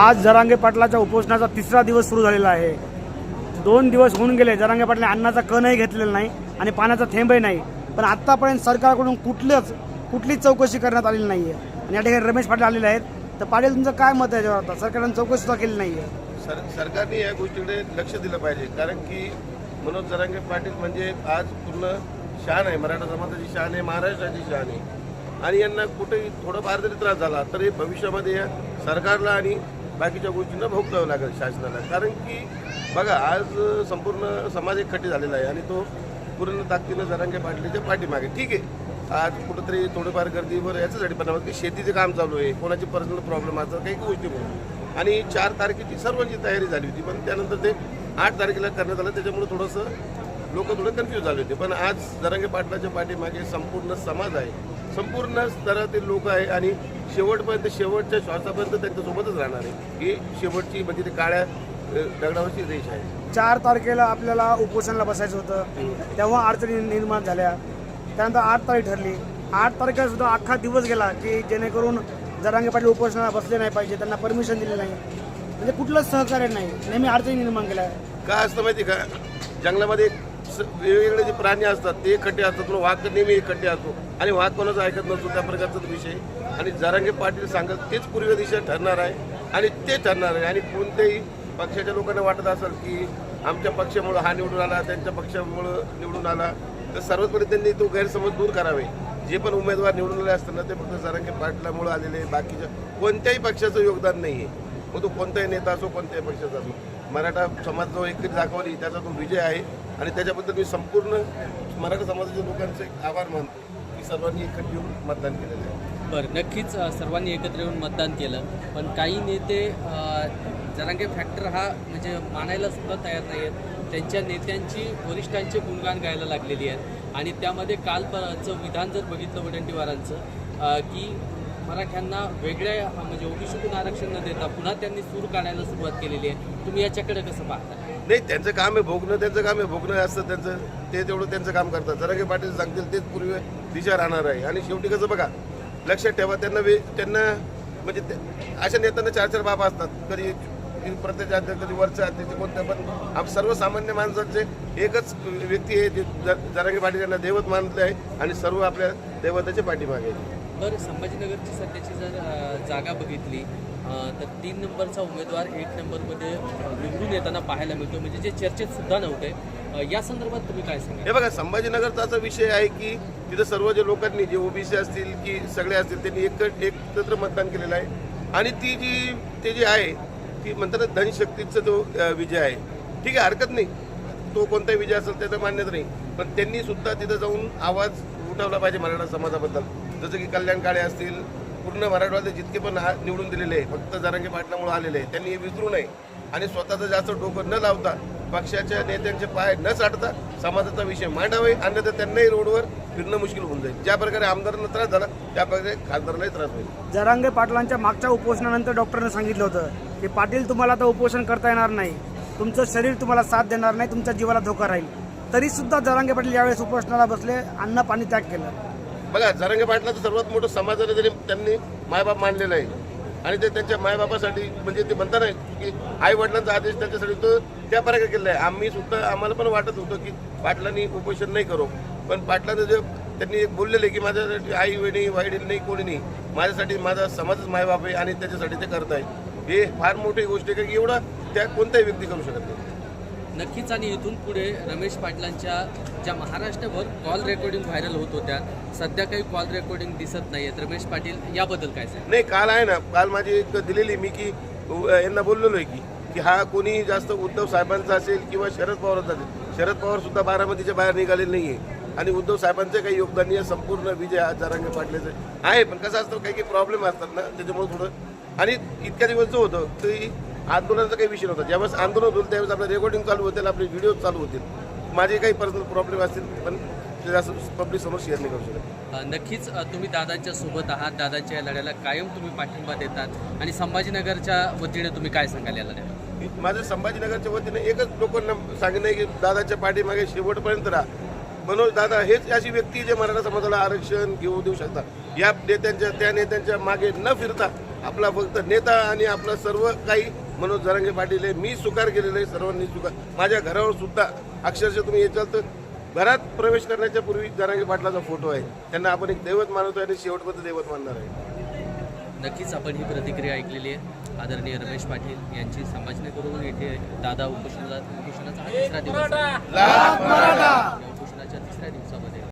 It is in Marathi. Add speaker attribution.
Speaker 1: आज जरांगे पाटलाच्या उपोषणाचा तिसरा दिवस सुरू झालेला आहे. दोन दिवस होऊन गेले जरांगे पाटलाने अन्नाचा कणही घेतलेला नाही आणि पाण्याचा थेंबही नाही. पण आत्तापर्यंत सरकारकडून कुठलंच कुठलीच चौकशी करण्यात आलेली नाही आहे आणि या ठिकाणी रमेश पाटील आलेले आहेत. तर पाटील तुमचं काय मत आहे याच्यावर? आता सरकारनं चौकशी सुद्धा केली नाही आहे
Speaker 2: सर सरकारने या गोष्टीकडे लक्ष दिलं पाहिजे. कारण की मनोज जरांगे पाटील म्हणजे आज पूर्ण शान आहे. मराठा समाजाची शान आहे महाराष्ट्राची शान आहे. आणि यांना कुठेही थोडंफार जरी त्रास झाला तर हे भविष्यामध्ये या सरकारला आणि बाकीच्या गोष्टींना भोगतावं लागेल शासनाला. कारण की बघा आज संपूर्ण समाज एकखट्टी झालेला आहे आणि तो पूर्ण ताकदीनं जरांगे पाटलीच्या पाठीमागे. ठीक आहे. आज कुठंतरी थोडंफार गर्दीवर याच्यासाठी पण की शेतीचं काम चालू आहे. कोणाची पर्सनल प्रॉब्लेम असतात काही गोष्टी म्हणून. आणि चार तारखेची सर्वांची तयारी झाली होती पण त्यानंतर ते आठ तारखेला करण्यात आलं. त्याच्यामुळे थोडंसं लोक थोडं कन्फ्यूज झाले होते. पण आज जरांगे पाटलाच्या पाठीमागे संपूर्ण समाज आहे. संपूर्ण स्तरातील लोक आहे आणि शेवटपर्यंत शेवटच्या श्वासापर्यंत त्यांच्यासोबतच राहणार आहे. ही शेवटची म्हणजे ती काळ्या दगडावरची रेष आहे.
Speaker 1: चार तारखेला आपल्याला उपोषणाला बसायचं होतं. तेव्हा अडचणी निर्माण झाल्या. त्यानंतर आठ तारीख ठरली. आठ तारखेला सुद्धा अख्खा दिवस गेला की जेणेकरून जरांगे पाटील उपोषणाला बसले नाही पाहिजे त्यांना परमिशन दिली नाही. म्हणजे कुठलंच सहकार्य नाही. नेहमी अडचणी निर्माण केल्या.
Speaker 2: काय असतं माहिती का? जंगलामध्ये वेगवेगळे जे प्राणी असतात ते खड्डे असतात पण वाघ नेहमी खड्डे असतो. आणि वाघ कोणाचं ऐकत नसतो त्या प्रकारचा विषय. आणि जरांगे पाटील सांगत तेच पूर्व दिशा ठरणार आहे. आणि ते ठरणार आहे. आणि कोणत्याही पक्षाच्या लोकांना वाटत असेल की आमच्या पक्षामुळं हा निवडून आला त्यांच्या पक्षामुळं निवडून आला तर सर्वपरी त्यांनी तो गैरसमज दूर करावे. जे पण उमेदवार निवडून आले असताना ते फक्त जरांगे पाटलामुळे आलेले बाकीच्या कोणत्याही पक्षाचं योगदान नाही आहे मग तो कोणताही नेता असो कोणत्याही पक्षाचा असो. मराठा समाज जो एकत्र दाखवली त्याचा तो विजय आहे. आणि त्याच्याबद्दल मी संपूर्ण मराठा समाजाच्या लोकांचे आभार मानतो की सर्वांनी एकत्र येऊन मतदान केलेलं आहे.
Speaker 3: बरं नक्कीच सर्वांनी एकत्र येऊन मतदान केलं. पण काही नेते जरांगे फॅक्टर हा म्हणजे मानायला सुद्धा तयार नाही आहेत. त्यांच्या नेत्यांची वरिष्ठांचे गुणगान गायला लागलेली आहेत. आणि त्यामध्ये कालचं विधान जर बघितलं वडंटीवारांचं की मराठ्यांना वेगळ्या म्हणजे म्हणजे ओबीसीतून आरक्षण न देता पुन्हा त्यांनी सूर काढायला सुरुवात केलेली आहे. तुम्ही याच्याकडे कसं पाहता?
Speaker 2: नाही त्यांचं काम आहे भोगणं त्यांचं काम आहे भोगणं असतं त्यांचं. ते तेवढं त्यांचं काम करतात. जरांगे पाटील सांगतील तेच पूर्वी दिशा राहणार आहे. आणि शेवटी कसं बघा लक्षात ठेवा त्यांना वे त्यांना म्हणजे ते- अशा नेत्यांना चार चार बाबा असतात. कधी प्रत्येक अध्यक्ष कधी वरचे अध्यक्ष कोणत्या पण. आप सर्वसामान्य माणसाचे एकच व्यक्ती आहे जे ज- पाटील यांना दैवत मानले आहे आणि सर्व आपल्या दैवताच्या पाठीमागे आहे.
Speaker 3: बरं संभाजीनगरची सध्याची जर जागा बघितली तर तीन नंबरचा उमेदवार एक नंबरमध्ये निवडून येताना पाहायला मिळतो. म्हणजे जे चर्चेत सुद्धा नव्हते. या संदर्भात तुम्ही काय सांगा
Speaker 2: हे बघा संभाजीनगरचा असा विषय आहे की तिथं सर्व जे लोकांनी जे ओबीसी असतील की सगळे असतील त्यांनी एक एकत्र मतदान केलेलं आहे. आणि ती जी ते जे आहे ती म्हणतात धनशक्तीचा जो विजय आहे. ठीक आहे हरकत नाही. तो कोणताही विजय असेल त्याचं मान्यच नाही. पण त्यांनी सुद्धा तिथं जाऊन आवाज उठवला पाहिजे मराठा समाजाबद्दल. जसं की कल्याण काळे असतील पूर्ण मराठवाडे जितके पण निवडून दिलेले आहे फक्त जरांगे पाटलामुळे आलेले आहे त्यांनी हे विसरू नये. आणि स्वतःचं जास्त डोकं न लावता पक्षाच्या नेत्यांचे पाय न साठता समाजाचा विषय मांडावे अन्यथा त्यांनाही रोडवर फिरणं मुश्किल होऊन जाईल. ज्या प्रकारे आमदारांना त्रास झाला त्या प्रकारे खासदारालाही त्रास होईल.
Speaker 1: जरांगे पाटलांच्या मागच्या उपोषणानंतर डॉक्टरनं सांगितलं होतं की पाटील तुम्हाला आता उपोषण करता येणार नाही. तुमचं शरीर तुम्हाला साथ देणार नाही तुमच्या जीवाला धोका राहील. तरी सुद्धा जरांगे पाटील यावेळेस उपोषणाला बसले अन्न पाणी त्याग केलं.
Speaker 2: बघा जरांगे पाटलाचं सर्वात मोठं समाजाला जरी त्यांनी मायबाप मानलेलं आहे आणि ते त्यांच्या मायबापासाठी म्हणजे ते म्हणतात की आई वडिलांचा आदेश त्याच्यासाठी तो त्या प्रकारे केलेला आहे. आम्ही सुद्धा आम्हाला पण वाटत होतं की पाटलांनी उपोषण नाही करू. पण पाटलांचं जे त्यांनी एक बोललेलं आहे की माझ्यासाठी आई वडील वडील नाही कोणी नाही. माझ्यासाठी माझा समाजच मायबाप आहे आणि त्याच्यासाठी ते करत आहे हे फार मोठी गोष्ट आहे की एवढं त्या कोणत्याही व्यक्ती करू शकत नाही.
Speaker 3: नक्कीच आणि इथून पुढे रमेश पाटलांच्या ज्या महाराष्ट्रभर कॉल रेकॉर्डिंग व्हायरल होत होत्या सध्या काही कॉल रेकॉर्डिंग दिसत नाही आहेत रमेश पाटील याबद्दल काय सांग
Speaker 2: नाही काल आहे ना काल माझी एक दिलेली मी की यांना बोललेलो आहे की की हा कोणी जास्त उद्धव साहेबांचा असेल किंवा शरद पवारांचा असेल शरद पवार सुद्धा बारामतीच्या बाहेर निघालेले नाही आहे आणि उद्धव साहेबांचं काही योगदान नाही आहे संपूर्ण विजय हा जरांगे पाटल्याचं आहे. पण कसं असतं काही काही प्रॉब्लेम असतात ना त्याच्यामुळे थोडं. आणि इतक्या दिवस जो होतं ते आंदोलनाचा काही विषय नव्हता. ज्यावेळेस आंदोलन होईल त्यावेळेस आपलं रेकॉर्डिंग चालू होतील आपले व्हिडिओ चालू होतील. माझे काही पर्सनल प्रॉब्लेम असतील पण पब्लिक समोर शेअर नाही करू शकत.
Speaker 3: नक्कीच तुम्ही दादांच्या सोबत आहात. दादांच्या या लढ्याला कायम तुम्ही पाठिंबा देतात. आणि संभाजीनगरच्या वतीने तुम्ही काय सांगाल या लढ्याला?
Speaker 2: माझं संभाजीनगरच्या वतीने एकच लोकांना सांगणं की दादाच्या पाठीमागे शेवटपर्यंत राहा. मनोज दादा हेच अशी व्यक्ती जे मराठा समाजाला आरक्षण घेऊ देऊ शकतात. या नेत्यांच्या त्या नेत्यांच्या मागे न फिरता आपला फक्त नेता आणि आपला सर्व काही मनोज जरांगे पाटील आहे मी स्वीकार केलेलं आहे सर्वांनी स्वीकार माझ्या घरावर सुद्धा अक्षरशः तुम्ही याच्याल तर घरात प्रवेश करण्याच्या पूर्वी जरांगे पाटलाचा फोटो आहे. त्यांना आपण एक दैवत मानतो आणि शेवटपर्यंत दैवत मानणार आहे.
Speaker 3: नक्कीच आपण ही प्रतिक्रिया ऐकलेली आहे. आदरणीय रमेश पाटील यांची संभाजीनगरवरून येथे दादा उपोषणाला उपोषणाचा हा तिसरा दिवस उपोषणाच्या तिसऱ्या दिवसामध्ये